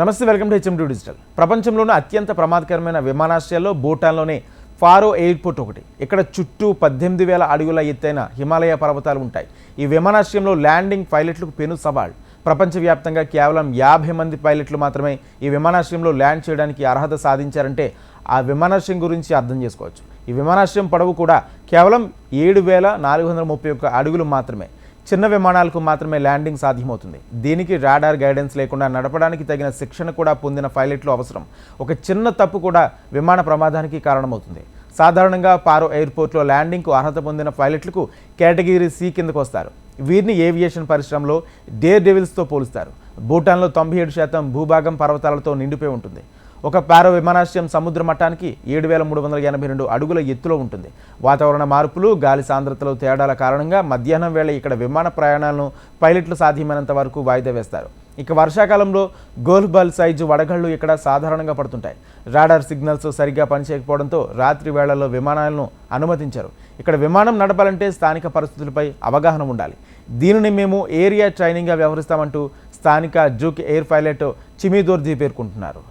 నమస్తే welcome to HM digital. ప్రపంచంలోనే అత్యంత ప్రమాదకరమైన విమానాశ్రయాల్లో భూటాన్లోనే ఫారో ఎయిర్పోర్ట్ ఒకటి. ఇక్కడ చుట్టూ పద్దెనిమిది వేల అడుగుల ఎత్తైన హిమాలయ పర్వతాలు ఉంటాయి. ఈ విమానాశ్రయంలో ల్యాండింగ్ పైలట్లకు పెను సవాల్. ప్రపంచవ్యాప్తంగా కేవలం యాభై మంది పైలట్లు మాత్రమే ఈ విమానాశ్రయంలో ల్యాండ్ చేయడానికి అర్హత సాధించారంటే ఆ విమానాశ్రయం గురించి అర్థం చేసుకోవచ్చు. ఈ విమానాశ్రయం పొడవు కూడా కేవలం ఏడు వేల నాలుగు వందల ముప్పై ఒక్క అడుగులు మాత్రమే. చిన్న విమానాలకు మాత్రమే ల్యాండింగ్ సాధ్యమవుతుంది. దీనికి రాడార్ గైడెన్స్ లేకుండా నడపడానికి తగిన శిక్షణ కూడా పొందిన పైలట్లు అవసరం. ఒక చిన్న తప్పు కూడా విమాన ప్రమాదానికి కారణమవుతుంది. సాధారణంగా పారో ఎయిర్పోర్ట్లో ల్యాండింగ్కు అర్హత పొందిన పైలట్లకు కేటగిరీ సి కిందకు వస్తారు. వీరిని ఏవియేషన్ పరిశ్రమలో డేర్ డెవిల్స్తో పోలుస్తారు. భూటాన్లో తొంభై ఏడు శాతం భూభాగం పర్వతాలతో నిండిపోయి ఉంటుంది. ఒక పారో విమానాశ్రయం సముద్ర మట్టానికి ఏడు వేల మూడు వందల ఎనభై రెండు అడుగుల ఎత్తులో ఉంటుంది. వాతావరణ మార్పులు గాలి సాంద్రతలో తేడాల కారణంగా మధ్యాహ్నం వేళ ఇక్కడ విమాన ప్రయాణాలను పైలట్లు సాధ్యమైనంత వరకు వాయిదా వేస్తారు. ఇక వర్షాకాలంలో గోల్బాల్ సైజు వడగళ్ళు ఇక్కడ సాధారణంగా పడుతుంటాయి. రాడార్ సిగ్నల్స్ సరిగ్గా పనిచేయకపోవడంతో రాత్రి వేళల్లో విమానాలను అనుమతించారు. ఇక్కడ విమానం నడపాలంటే స్థానిక పరిస్థితులపై అవగాహన ఉండాలి. దీనిని మేము ఏరియా ట్రైనింగ్గా వ్యవహరిస్తామంటూ స్థానిక జూక్ ఎయిర్ పైలట్ చిమీదోర్జీ పేర్కొంటున్నారు.